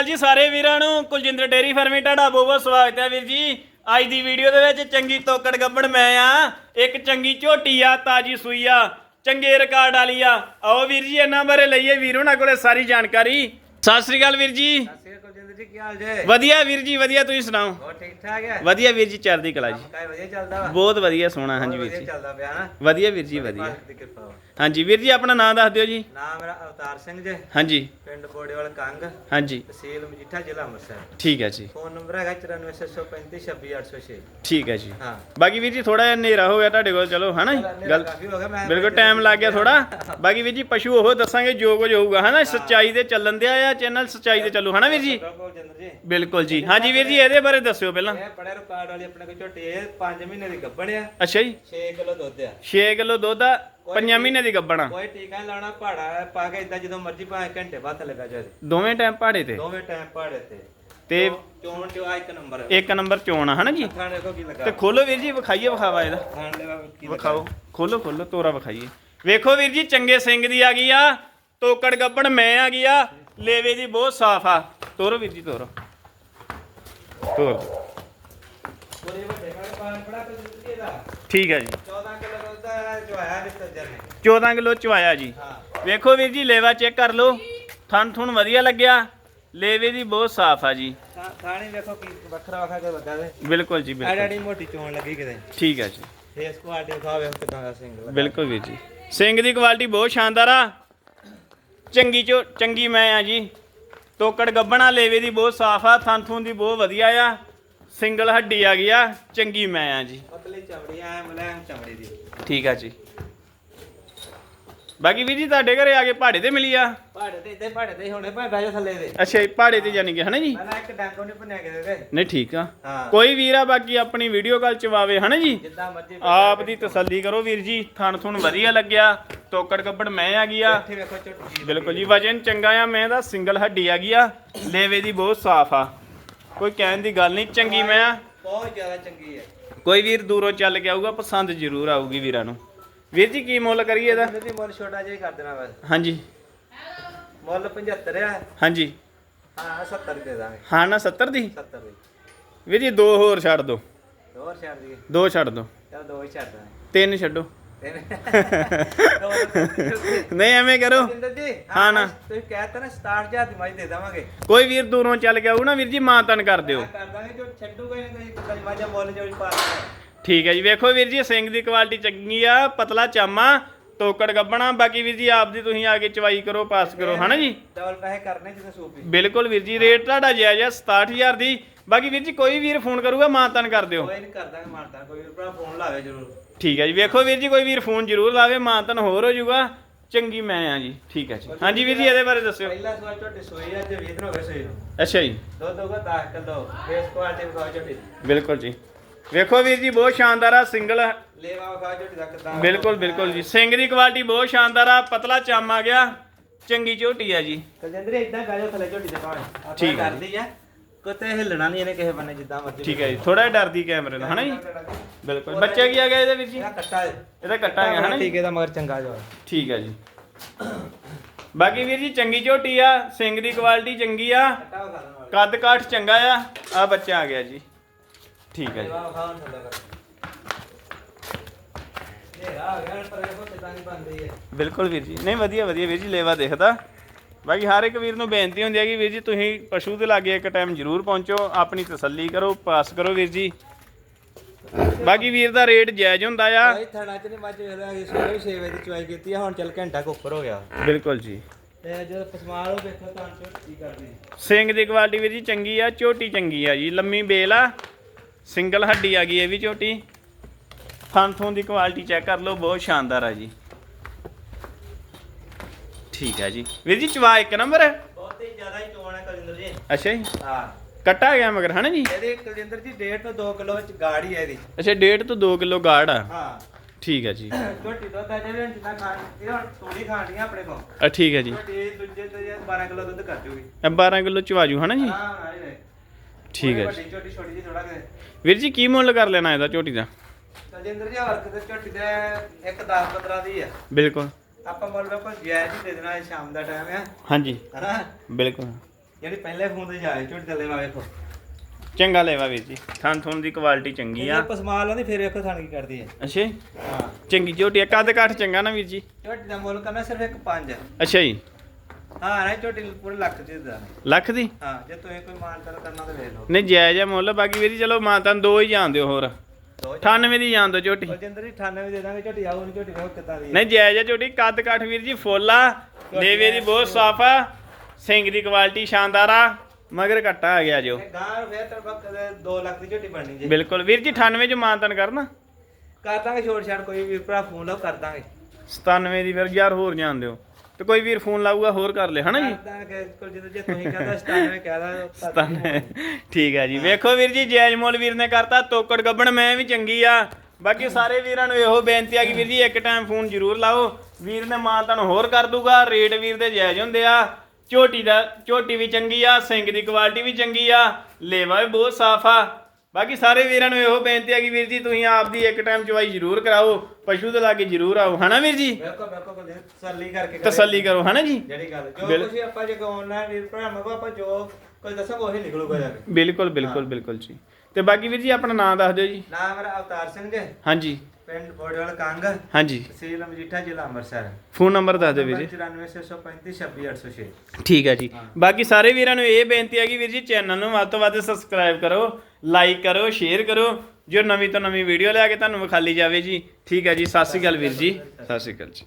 ਅਕਾਲ ਜੀ ਸਾਰੇ ਵੀਰਾਂ ਨੂੰ। ਕੁਲਜਿੰਦਰ ਡੇਰੀ ਫਾਰਮੀ ਤੁਹਾਡਾ ਬਹੁਤ ਬਹੁਤ ਸਵਾਗਤ ਹੈ ਵੀਰ ਜੀ। ਅੱਜ ਦੀ ਵੀਡੀਓ ਦੇ ਵਿੱਚ ਚੰਗੀ ਤੋਕੜ ਗੱਬੜ ਮੈਂ ਆ। ਇੱਕ ਚੰਗੀ ਝੋਟੀ ਆ ਤਾਜੀ ਸੂਈ ਆ ਚੰਗੇ ਰਿਕਾਰਡ ਵਾਲੀ ਆ। ਆਓ ਵੀਰ ਜੀ ਇਹਨਾਂ ਬਾਰੇ ਲਈਏ ਵੀਰ ਉਹਨਾਂ ਕੋਲੇ ਸਾਰੀ ਜਾਣਕਾਰੀ। ਸਤਿ ਸ੍ਰੀ ਅਕਾਲ ਵੀਰ ਜੀ। ਸਤਿ ਕੁਲਜਿੰਦਰ ਜੀ ਕੀ ਹਾਲ ਜੇ? ਵਧੀਆ ਵੀਰ ਜੀ ਵਧੀਆ ਤੁਸੀਂ ਸੁਣਾਓ? ਹੋਰ ਠੀਕ ਠਾਕ ਹੈ? ਵਧੀਆ ਵੀਰ ਜੀ ਚੜ੍ਹਦੀ ਕਲਾ ਜੀ। ਕਾਇ ਵਧੀਆ ਚੱਲਦਾ ਵਾ? ਬਹੁਤ ਵਧੀਆ ਸੋਹਣਾ ਹਾਂਜੀ ਵੀਰ ਜੀ। ਚੱਲਦਾ ਪਿਆ ਨਾ? ਵਧੀਆ ਵੀਰ ਜੀ ਵਧੀਆ। ਮਾਲਕ ਦੀ ਕਿਰਪਾ ਵਾ। ਹਾਂਜੀ ਵੀਰ ਜੀ ਆਪਣਾ ਨਾਮ ਦੱਸ ਦਿਓ ਜੀ। ਨਾਮ ਮੇਰਾ ਅਵਤਾਰ ਸਿੰਘ ਜੇ। ਹਾਂਜੀ। ਪਿੰਡ ਬੋੜੇਵਾਲ ਕੰਗ। ਹਾਂਜੀ। ਤਹਿਸੀਲ ਮਜੀਠਾ ਜ਼ਿਲ੍ਹਾ ਅੰਮ੍ਰਿਤਸਰ। ਠੀਕ ਹੈ ਜੀ। ਫੋਨ ਨੰਬਰ ਹੈਗਾ 9465362806 ਠੀਕ ਹੈ ਜੀ। ਹਾਂ। ਬਾਕੀ ਵੀਰ ਜੀ ਥੋੜਾ ਜਿਹਾ ਹਨੇਰਾ ਹੋ ਗਿਆ ਤੁਹਾਡੇ ਕੋਲ ਚਲੋ ਹਨਾ ਗੱਲ ਬਿਲਕੁਲ ਟਾਈਮ ਲੱਗ ਗਿਆ ਥੋੜਾ ਬਾਕੀ ਵੀਰ ਜੀ ਪਸ਼ੂ ਉਹ ਦੱਸਾਂਗੇ ਜੋ ਕੁਝ ਹੋਊਗਾ ਹਨਾ ਸੱਚਾਈ ਤੇ ਚੱਲਣ ਦਿਆ ਆ ਚੈਨਲ ਸੱਚਾਈ ਤੇ ਚੱਲੂ ਹਨਾ ਵੀਰ ਜੀ? ਬਿਲਕੁਲ ਜੀ। ਹਾਂਜੀ ਵੀਰ ਜੀ ਇਹਦੇ ਬਾਰੇ ਦੱਸਿਓ ਪਹਿਲਾਂ। ਇਹ ਬੜੇ ਰਿਕਾਰਡ ਵਾਲੀ ਆਪਣੇ ਕੋਲ ਝੋਟੀ ਇਹ 5 ਮਹੀਨੇ ਦੀ ਗੱਭਣ ਆ। ਅੱਛਾ ਜੀ। 6 ਕਿਲੋ ਦੁੱਧ ਆ। 6 ਕਿਲੋ ਦੁੱਧ ਆ। 5 ਮਹੀਨੇ ਦੀ ਗੱਬਣਾ ਕੋਈ ਟੀਕਾ ਨੀ ਲਾਉਣਾ ਪਹਾੜਾ ਪਾ ਕੇ ਇਦਾਂ ਜਦੋਂ ਮਰਜ਼ੀ ਭਾਵੇਂ ਘੰਟੇ ਬਾਅਦ ਥੱਲੇ ਜਾਵੇ ਦੋਵੇਂ ਟਾਈਮ ਪਹਾੜੇ ਤੇ? ਦੋਵੇਂ ਟਾਈਮ ਪਹਾੜੇ ਤੇ। ਤੇ ਚੋਣ ਚੋ ਆ ਇੱਕ ਨੰਬਰ। ਇੱਕ ਨੰਬਰ ਚੋਣ ਆ ਹਨਾ ਜੀ? ਖਾਣੇ ਕੋ ਕੀ ਲੱਗਾ। ਤੇ ਖੋਲੋ ਵੀਰ ਜੀ ਵਿਖਾਈਏ ਵਿਖਾਵਾ ਇਹਦਾ। ਖਾਣ ਦੇ ਕੀ ਲੱਗਾ? ਵਿਖਾਓ। ਖੋਲੋ ਖੋਲੋ ਤੋਰਾ ਵਿਖਾਈਏ। ਵੇਖੋ ਵੀਰ ਜੀ ਚੰਗੇ ਸਿੰਘ ਦੀ ਆ ਗਈ ਆ। ਤੋਕੜ ਗੱਬਣ ਮੈਂ ਆ ਗਈ ਆ। ਲੇਵੇ ਦੀ ਬਹੁਤ ਸਾਫ਼ ਆ। ਤੋਰੋ ਵੀਰ ਜੀ ਤੋਰੋ। ਤੋਰ ਪੂਰੇ ਵੱਡੇ ਕਾਲੇ ਪਾਣ ਬੜਾ ਕੁਝ ਇਹਦਾ। ਠੀਕ ਹੈ ਜੀ। 14 ਕਿਲੋ 14 ਕਿਲੋ ਚਵਾਇਆ ਜੀ। ਵੇਖੋ ਵੀਰ ਜੀ ਲੇਵਾ ਚੈੱਕ ਕਰ ਲਓ। ਥਣ ਥੁਣ ਵਧੀਆ ਲੱਗਿਆ। ਲੇਵੇ ਦੀ ਬਹੁਤ ਸਾਫ਼ ਆ ਜੀ। ਥਾਣੀ ਵੇਖੋ ਕੀ ਵੱਖਰਾ ਵੱਖਰਾ ਕੇ ਲੱਗਾ ਵੇ। ਬਿਲਕੁਲ ਜੀ ਬਿਲਕੁਲ। ਐਡੀ ਮੋਟੀ ਚੋਣ ਲੱਗੀ ਕਿਤੇ। ਠੀਕ ਹੈ ਜੀ। ਫੇਸ ਕੁਆਲਿਟੀ ਦਿਖਾ ਵੇਖ ਕਿਦਾਂ ਦਾ ਲੱਗਾ ਬਿਲਕੁਲ ਵੀਰ ਜੀ। ਸਿੰਘ ਦੀ ਕੁਆਲਿਟੀ ਬਹੁਤ ਸ਼ਾਨਦਾਰ ਆ। ਚੰਗੀ ਚੋ ਚੰਗੀ ਮੈਂ ਆ ਜੀ। ਤੋਕੜ ਗੱਬਣਾ ਲੇਵੇ ਦੀ ਬਹੁਤ ਸਾਫ਼ ਆ। ਥਣ ਥੁਣ ਦੀ ਬਹੁਤ ਵਧੀਆ ਆ। ਸਿੰਗਲ ਹੱਡੀ ਆ ਗਈ ਆ ਚੰਗੀ ਮੈਂ ਆ ਜੀ। ਪਤਲੀ ਚਮੜੀ ਐ ਮਲੈਮ ਚਮੜੀ ਦੀ। ਠੀਕ ਆ ਜੀ। ਬਾਕੀ ਵੀਰ ਜੀ ਤੁਹਾਡੇ ਘਰੇ ਆ ਕੇ ਪਹਾੜੇ ਤੇ ਮਿਲੀ ਆ? ਪਹਾੜੇ ਤੇ ਇੱਥੇ ਪਹਾੜੇ ਤੇ ਹੋਣੇ ਭਾਵੇਂ ਬਹਿ ਜਾ ਥੱਲੇ ਦੇ ਅੱਛਾ ਜੀ ਪਹਾੜੇ ਤੇ ਜਾਨੀ ਕਿ ਹਨਾ ਜੀ? ਮੈਂ ਨਾ ਇੱਕ ਡਾਂਗੋ ਨਹੀਂ ਭੰਨਿਆ ਕਿਤੇ ਦੇ ਨਹੀਂ ਠੀਕ ਆ। ਹਾਂ। ਕੋਈ ਵੀਰ ਆ ਬਾਕੀ ਆਪਣੀ ਵੀਡੀਓ ਕਾਲ ਚਵਾਵੇ ਹਨਾ ਜੀ? ਜਿੱਦਾਂ ਮਰਜ਼ੀ ਆਪ ਦੀ ਤਸੱਲੀ ਕਰੋ ਵੀਰ ਜੀ ਥਣ ਥੁਣ ਵਧੀਆ ਲੱਗਿਆ ਤੋਕੜ ਗੱਬੜ ਮੈਂ ਆ ਗਈ ਆ। ਇੱਥੇ ਵੇਖੋ ਝੋਟੀ ਜੀ। ਬਿਲਕੁਲ ਜੀ ਵਜਨ ਚੰਗਾ ਆ ਮੈਂ ਦਾ ਸਿੰਗਲ ਹੱਡੀ ਆ ਗਈ ਆ। ਲੇਵੇ ਦੀ ਬਹੁਤ ਸਾਫ਼ ਆ। ਕੋਈ ਕਹਿਣ ਦੀ ਗੱਲ ਨਹੀਂ ਚੰਗੀ ਮੈਂ ਆ। ਬਹੁਤ ਜ਼ਿਆਦਾ ਚੰਗੀ ਹੈ। ਕੋਈ ਵੀਰ ਦੂਰੋਂ ਚੱਲ ਕੇ ਆਊਗਾ ਪਸੰਦ ਜ਼ਰੂਰ ਆਊਗੀ ਵੀਰਾਂ ਨੂੰ। ਵੀਰ ਜੀ ਕੀ ਮੁੱਲ ਕਰੀਏ ਇਹਦਾ? ਇਹਦੀ ਮੁੱਲ ਛੋਟਾ ਜਿਹਾ ਹੀ ਕਰ ਦੇਣਾ ਬਸ। ਹਾਂਜੀ। ਮੁੱਲ 75 ਆ। ਹਾਂਜੀ। ਹਾਂ 70 ਦੇ ਦਾਂਗੇ। ਹਾਂ ਨਾ 70 ਦੀ? 70 ਦੀ। ਵੀਰ ਜੀ ਦੋ ਹੋਰ ਛੱਡ ਦੋ ਹੋਰ ਛੱਡ ਦਈਏ। ਦੋ ਛੱਡ ਦੋ ਚਲ ਦੋ ਹੀ ਛੱਡ ਦਾਂਗੇ। ਤਿੰਨ ਛੱਡੋ। ਨਹੀਂ ਐਵੇਂ ਕਰੋ। ਜਿੰਦਰ ਜੀ ਹਾਂ ਨਾ। ਤੁਸੀਂ ਕਹਿਤਾ ਨਾ 67000 ਦੀ ਮਾਈ ਦੇ ਦੇਵਾਂਗੇ। ਕੋਈ ਵੀਰ ਦੂਰੋਂ ਚੱਲ ਕੇ ਆਊ ਨਾ ਵੀਰ ਜੀ ਮਾਂ ਤਨ ਕਰ ਦਿਓ। ਮੈਂ ਕਰ ਦਾਂਗੇ ਜੋ ਛੱਡੂਗਾ ਹੀ ਨਹੀਂ ਕੋਈ ਕੁਝ ਮਾਜਾ ਮੁੱਲ ਜੋ ਵੀ ਪਾ ਦਾਂਗੇ। ਠੀਕ ਹੈ ਜੀ ਵੇਖੋ ਵੀਰ ਜੀ ਸਿੰਘ ਦੀ ਕੁਆਲਿਟੀ ਚੰਗੀ ਆ ਪਤਲਾ ਚਾਮਾ ਤੋਕੜ ਗੱਬਣਾ ਬਾਕੀ ਵੀਰ ਜੀ ਆਪ ਦੀ ਤੁਸੀਂ ਆ ਕੇ ਚਵਾਈ ਕਰੋ ਪਾਸ ਕਰੋ ਹਨਾ ਜੀ? ਡਬਲ ਪੈਸੇ ਕਰਨੇ ਜਿੱਥੇ ਸੂਪੀ ਬਿਲਕੁਲ ਵੀਰ ਜੀ ਰੇਟ ਤੁਹਾਡਾ ਜਾਇਜ਼ ਆ 67000 ਦੀ। ਬਾਕੀ ਵੀਰ ਜੀ ਕੋਈ ਵੀਰ ਫੋਨ ਕਰੂਗਾ ਮਾਂ ਤਨ ਕਰ ਦਿਓ। ਕੋਈ ਨਹੀਂ ਕਰ ਦਾਂਗੇ ਮਾਰਦਾ ਕੋਈ ਵੀ ਭਰਾ ਫੋਨ ਲਾਵੇ ਜ਼ਰੂਰ। ਠੀਕ ਹੈ ਜੀ। ਵੇਖੋ ਵੀਰ ਜੀ ਕੋਈ ਵੀਰ ਫੋਨ ਜ਼ਰੂਰ ਲਾਵੇ ਮਾਂ ਤਨ ਹੋਰ ਹੋ ਜਾਊਗਾ। ਚੰਗੀ ਮੈਂ ਆ ਜੀ। ਠੀਕ ਹੈ ਜੀ। ਹਾਂਜੀ ਵੀਰ ਜੀ ਇਹਦੇ ਬਾਰੇ ਦੱਸਿਓ। ਪਹਿਲਾ ਸਵਾਲ ਝੋਟੀ ਸੋਈ ਅੱਜ 20 ਦਿਨ ਹੋ ਗਏ ਸੋਈ ਨੂੰ। ਅੱਛਾ ਜੀ। ਦੁੱਧ ਹੋਗਾ 10 ਕਿਲੋ ਫੇਸ ਕੁਆਲਿਟੀ ਵਿਖਾਓ ਝੋਟੀ। ਬਿਲਕੁਲ ਜੀ। ਵੇਖੋ ਵੀਰ ਜੀ ਬਹੁਤ ਸ਼ਾਨਦਾਰ ਆ ਸਿੰਗਲ। ਲੇਵਾ ਵਿਖਾਓ ਝੋਟੀ ਦਾ ਕਿਦਾਂ ਬਿਲਕੁਲ ਬਿਲਕੁਲ ਜੀ। ਸਿੰਘ ਦੀ ਕੁਆਲਿਟੀ ਬਹੁਤ ਸ਼ਾਨਦਾਰ ਆ ਪਤਲਾ ਚਾਮ ਆ ਗਿਆ। ਚੰਗੀ ਝੋਟੀ ਆ ਜੀ। ਕਜਿੰਦਰ ਇਦਾਂ ਗਾਜੋ ਥੱਲੇ ਝੋਟੀ ਦੇ ਆਪਾਂ ਠੀਕ ਕਰਦੀ ਆ। ਕਿਤੇ ਹਿੱਲਣਾ ਨਹੀਂ ਇਹਨੇ ਕਿਸੇ ਬੰਨੇ ਜਿੱਦਾਂ ਮਰਜ਼ੀ ਠੀਕ ਹੈ ਜੀ ਥੋੜਾ ਜਿਹਾ ਡਰਦੀ ਕੈਮਰੇ ਨਾਲ ਹਨਾ ਜੀ? ਬਿਲਕੁਲ। ਬੱਚਾ ਕੀ ਆ ਗਿਆ ਇਹਦੇ ਵਿੱਚ ਜੀ? ਇਹਦਾ ਕੱਟਾ ਹੈ। ਇਹਦਾ ਕੱਟਾ ਗਿਆ ਹਨਾ ਜੀ? ਠੀਕ ਹੈ ਦਾ ਮਗਰ ਚੰਗਾ ਜੋ ਠੀਕ ਹੈ ਜੀ। ਬਾਕੀ ਵੀਰ ਜੀ ਚੰਗੀ ਝੋਟੀ ਆ ਸਿੰਘ ਦੀ ਕੁਆਲਿਟੀ ਚੰਗੀ ਆ। ਕੱਟਾ ਵਿਖਾ ਦੇਣਾ ਕੱਦ ਕਾਠ ਚੰਗਾ ਆ। ਆ ਬੱਚਾ ਆ ਗਿਆ ਜੀ। ਠੀਕ ਹੈ ਜੀ। ਥੱਲੇ ਕਰ ਇਹ ਆ ਗਿਆ ਪਰ ਇਹ ਕਿਦਾਂ ਨਹੀਂ ਬੰਦੀ ਹੈ? ਬਿਲਕੁਲ ਵੀਰ ਜੀ। ਨਹੀਂ ਵਧੀਆ ਵਧੀਆ ਵੀਰ ਜੀ ਲੇਵਾ ਦੇਖਦਾ। ਬਾਕੀ ਹਰ ਇੱਕ ਵੀਰ ਨੂੰ ਬੇਨਤੀ ਹੁੰਦੀ ਹੈ ਕਿ ਵੀਰ ਜੀ ਤੁਸੀਂ ਪਸ਼ੂ ਦੇ ਲਾਗੇ ਇੱਕ ਟਾਈਮ ਜ਼ਰੂਰ ਪਹੁੰਚੋ ਆਪਣੀ ਤਸੱਲੀ ਕਰੋ ਪਾਸ ਕਰੋ ਵੀਰ ਜੀ। ਬਾਕੀ ਵੀਰ ਦਾ ਰੇਟ ਜਾਇਜ਼ ਹੁੰਦਾ ਆ। ਭਾਈ ਥਾਣਾ ਚ ਨਹੀਂ ਮੱਝ ਵੇਲਾ ਇਸ ਵੇਲੇ 6 ਵਜੇ ਦੀ ਚੁਆਈ ਕੀਤੀ ਆ ਹੁਣ ਚੱਲ ਘੰਟਾ ਕੁ ਉੱਪਰ ਹੋ ਗਿਆ। ਬਿਲਕੁਲ ਜੀ। ਤੇ ਜਦੋਂ ਪਸਮਾਲ ਉਹ ਵੇਖੋ ਤਾਂ ਕੀ ਕਰਦੀ ਸਿੰਘ ਦੀ ਕੁਆਲਿਟੀ ਵੀਰ ਜੀ ਚੰਗੀ ਆ ਝੋਟੀ ਚੰਗੀ ਆ ਜੀ ਲੰਮੀ ਬੇਲ ਆ ਸਿੰਗਲ ਹੱਡੀ ਆ ਗਈ ਇਹ ਵੀ ਝੋਟੀ ਥਣ ਥੋਂ ਦੀ ਕੁਆਲਿਟੀ ਚੈੱਕ ਕਰ ਲਓ ਬਹੁਤ ਸ਼ਾਨਦਾਰ ਆ ਜੀ। ਠੀਕ ਹੈ ਜੀ। ਵੀਰ ਜੀ ਚਵਾ ਇੱਕ ਨੰਬਰ। ਹੈ ਬਹੁਤ ਹੀ ਜ਼ਿਆਦਾ ਹੀ ਚੋਣ ਹੈ ਕਲਿੰਦਰ ਜੀ। ਅੱਛਾ ਜੀ। ਹਾਂ। ਕੱਟਾ ਗਿਆ ਮਗਰ ਹਨਾ ਜੀ? ਇਹਦੇ ਕਲਿੰਦਰ ਜੀ ਡੇਢ ਤੋਂ 2 ਕਿਲੋ ਵਿੱਚ ਗਾੜੀ ਹੈ ਇਹਦੀ। ਅੱਛਾ 1.5 ਤੋਂ 2 ਕਿਲੋ ਗਾੜ ਆ? ਹਾਂ। ਠੀਕ ਹੈ ਜੀ। ਝੋਟੀ ਦੁੱਧ ਆ ਜਿਹੜੇ ਜਿੰਨਾ ਖਾਣ ਇਹ ਹੁਣ ਥੋੜੀ ਖਾਣੀ ਆ ਆਪਣੇ ਕੋਲ। ਆ ਠੀਕ ਹੈ ਜੀ। ਝੋਟੀ ਦੂਜੇ ਤੇ ਜੇ 12 ਕਿਲੋ ਦੁੱਧ ਕਰ ਜੂਗੀ। ਇਹ 12 ਕਿਲੋ ਚਵਾਜੂ ਹਨਾ ਜੀ? ਹਾਂ ਹਾਂ ਇਹ ਠੀਕ ਹੈ ਜੀ। ਵੱਡੀ ਝੋਟੀ ਛੋਟੀ ਜੀ ਥੋੜਾ ਕਿ। ਵੀਰ ਜੀ ਕੀ ਮੁੱਲ ਕਰ ਲੈਣਾ ਇਹਦਾ ਝੋਟੀ ਦਾ? ਕਲਿੰਦਰ ਜੀ ਹਰਕ ਤੇ ਝੋਟੀ ਦੇ ਇੱਕ 10 15 ਦੀ ਆ। ਬਿਲਕੁਲ। ਆਪਾਂ ਮੁੱਲ ਵੇਖੋ ਜਾਇਜ਼ ਹੀ ਦੇ ਦੇਣਾ ਇਹ ਸ਼ਾਮ ਦਾ ਟਾਈਮ ਆ। ਹਾਂਜੀ। ਹਨਾ? ਬਿਲਕੁਲ। ਜਿਹੜੀ ਪਹਿਲੇ ਫੋਨ ਤੇ ਜਾਏ ਝੋਟੀ ਥੱਲੇ ਵਾ ਵੇਖੋ ਚੰਗਾ ਲੈਵਾ ਵੀਰ ਜੀ। ਥਾਂ ਥੁਣ ਦੀ ਕੁਆਲਿਟੀ ਚੰਗੀ ਆ। ਇਹ ਪਸਮਾਲ ਲਾਉਂਦੀ ਫਿਰ ਵੇਖੋ ਥਣ ਕੀ ਕਰਦੀ ਹੈ ਅੱਛਾ ਜੀ। ਹਾਂ। ਚੰਗੀ ਝੋਟੀ ਆ। ਕੱਦ ਕਾਠ ਚੰਗਾ ਨਾ ਵੀਰ ਜੀ? ਝੋਟੀ ਦਾ ਮੁੱਲ ਕਰਨਾ ਸਿਰਫ ਇੱਕ 5 ਅੱਛਾ ਜੀ। ਹਾਂ ਨਾ ਝੋਟੀ ਪੂਰੇ ਲੱਖ ਦੀ ਦਾ ਲੱਖ ਦੀ? ਹਾਂ ਜੇ ਤੁਸੀਂ ਕੋਈ ਮਾਨਤਨ ਕਰਨਾ ਤਾਂ ਵੇਖ ਲਓ। ਨਹੀਂ ਜਾਇਜ਼ ਆ ਮੁੱਲ। ਬਾਕੀ ਵੀਰ ਜੀ ਚਲੋ ਮਾਤਾ ਨੂੰ ਦੋ ਹੀ ਜਾਣ ਦਿਓ ਹੋਰ। 98 ਦੀ ਜਾਣ ਦਿਓ ਝੋਟੀ। ਬਲਜਿੰਦਰ ਜੀ 98 ਦੇ ਦਾਂਗੇ ਝੋਟੀ ਆਉ ਨਹੀਂ ਝੋਟੀ ਵੇਖੋ ਕਿੱਦਾਂ ਦੀ। ਨਹੀਂ ਜਾਇਜ਼ ਆ ਝੋਟੀ ਕੱਦ ਕਾਠ ਵੀਰ ਜੀ ਫੁੱਲ ਆ ਲੇਵੇ ਦੀ ਬਹੁਤ ਸਾਫ਼ ਆ ਸਿੰਘ ਦੀ ਕੁਆਲਿਟੀ ਸ਼ਾਨਦਾਰ ਆ ਮਗਰ ਘੱਟਾ ਆ ਗਿਆ ਜੋ। ਗਾਂ ਫੇਰ ਤਾਂ ਵਕਤ 2 ਲੱਖ ਦੀ ਝੋਟੀ ਬਣਨੀ ਜੀ। ਬਿਲਕੁਲ ਵੀਰ ਜੀ 98 ਚ ਮਾਨਤਨ ਕਰਨਾ। ਕਰ ਦਾਂਗੇ ਛੋੜ ਛਾੜ ਕੋਈ ਵੀ ਭਰਾ ਫੋਨ ਲਾਓ ਕਰ ਦਾਂਗੇ। 97 ਦੀ ਫਿਰ ਯਾਰ ਹੋਰ ਜਾਣ ਦਿਓ। ਤੇ ਕੋਈ ਵੀਰ ਫੋਨ ਲਾਊਗਾ ਹੋਰ ਕਰ ਲੈ ਹਨਾ ਜੀ? ਕਰ ਦਾਂਗੇ ਕੋਈ ਜਦੋਂ ਜੇ ਤੁਸੀਂ ਕਹਿੰਦਾ 97 ਕਹਿਦਾ ਤਾਂ ਠੀਕ ਹੈ ਜੀ। ਵੇਖੋ ਵੀਰ ਜੀ ਜੈਜ ਮੋਲ ਵੀਰ ਨੇ ਕਰਤਾ ਤੋਕੜ ਗੱਬਣ ਮੈਂ ਵੀ ਚੰਗੀ ਆ। ਬਾਕੀ ਸਾਰੇ ਵੀਰਾਂ ਨੂੰ ਇਹੋ ਬੇਨਤੀ ਆ ਕਿ ਵੀਰ ਜੀ ਇੱਕ ਟਾਈਮ ਫੋਨ ਜ਼ਰੂਰ ਲਾਓ। ਵੀਰ ਨੇ ਮਾਂ ਤੁਹਾਨੂੰ ਹੋਰ ਕਰ ਦੂਗਾ। ਰੇਟ ਵੀਰ ਦੇ ਜਾਇਜ਼ ਹੁੰਦੇ ਆ। ਝੋਟੀ ਦਾ ਝੋਟੀ ਵੀ ਚੰਗੀ ਆ ਸਿੰਘ ਦੀ ਕੁਆਲਿਟੀ ਵੀ ਚੰਗੀ ਆ। ਲੇਵਾ ਵੀ ਬਹੁਤ ਸਾਫ਼ ਆ। ਬਾਕੀ ਸਾਰੇ ਵੀਰਾਂ ਨੂੰ ਇਹੋ ਬੇਨਤੀ ਆ ਕਿ ਵੀਰ ਜੀ ਤੁਸੀਂ ਆਪਦੀ ਇੱਕ ਟਾਈਮ ਚਵਾਈ ਜ਼ਰੂਰ ਕਰਾਓ ਪਸ਼ੂ ਦੇ ਲਾਗੇ ਜ਼ਰੂਰ ਆਓ ਹਨਾ ਵੀਰ ਜੀ? ਬਿਲਕੁਲ ਬਿਲਕੁਲ ਕੋਈ ਤਸੱਲੀ ਕਰਕੇ ਕਰੇ। ਤਸੱਲੀ ਕਰੋ ਹਨਾ ਜੀ? ਜਿਹੜੀ ਗੱਲ ਜੋ ਬਿਲ- ਕੁਝ ਆਪਾਂ ਜੇ ਆਨਲਾਈਨ ਵੀਰ ਭਰਾ ਨੂੰ ਆਪਾਂ ਜੋ ਕੋਈ ਦੱਸਾਂਗੇ ਉਹੀ ਨਿਕਲੂਗਾ ਜਾ ਕੇ। ਬਿਲਕੁਲ ਬਿਲਕੁਲ ਬਿਲਕੁਲ ਜੀ। ਤੇ ਬਾਕੀ ਵੀਰ ਜੀ ਆਪਣਾ ਨਾਮ ਦੱਸ ਦਿਓ ਜੀ। ਨਾਮ ਮੇਰਾ ਅਵਤਾਰ ਸਿੰਘ ਜੀ ਹਾਂਜੀ। ਪਿੰਡ ਬੋੜੇਵਾਲ ਕੰਗ ਹਾਂਜੀ। ਤਹਿਸੀਲ ਮਜੀਠਾ ਜ਼ਿਲ੍ਹਾ ਅੰਮ੍ਰਿਤਸਰ। ਫੋਨ ਨੰਬਰ ਦੱਸ ਦਿਓ ਵੀਰ ਜੀ। 94635 26806 ਠੀਕ ਹੈ ਜੀ। ਬਾਕੀ ਸਾਰੇ ਵੀਰਾਂ ਨੂੰ ਇਹ ਬੇਨਤੀ ਹੈ ਕਿ ਵੀਰ ਜੀ ਚੈਨਲ ਨੂੰ ਵੱਧ ਤੋਂ ਵੱਧ ਸਬਸਕ੍ਰਾਈਬ ਕਰੋ ਲਾਈਕ ਕਰੋ ਸ਼ੇਅਰ ਕਰੋ। ਜੋ ਨਵੀਂ ਤੋਂ ਨਵੀਂ ਵੀਡੀਓ ਲਿਆ ਕੇ ਤੁਹਾਨੂੰ ਵਿਖਾਲੀ ਜਾਵੇ ਜੀ। ਠੀਕ ਹੈ ਜੀ। ਸਤਿ ਸ਼੍ਰੀ ਅਕਾਲ ਵੀਰ ਜੀ। ਸਤਿ ਸ਼੍ਰੀ ਅਕਾਲ ਜੀ।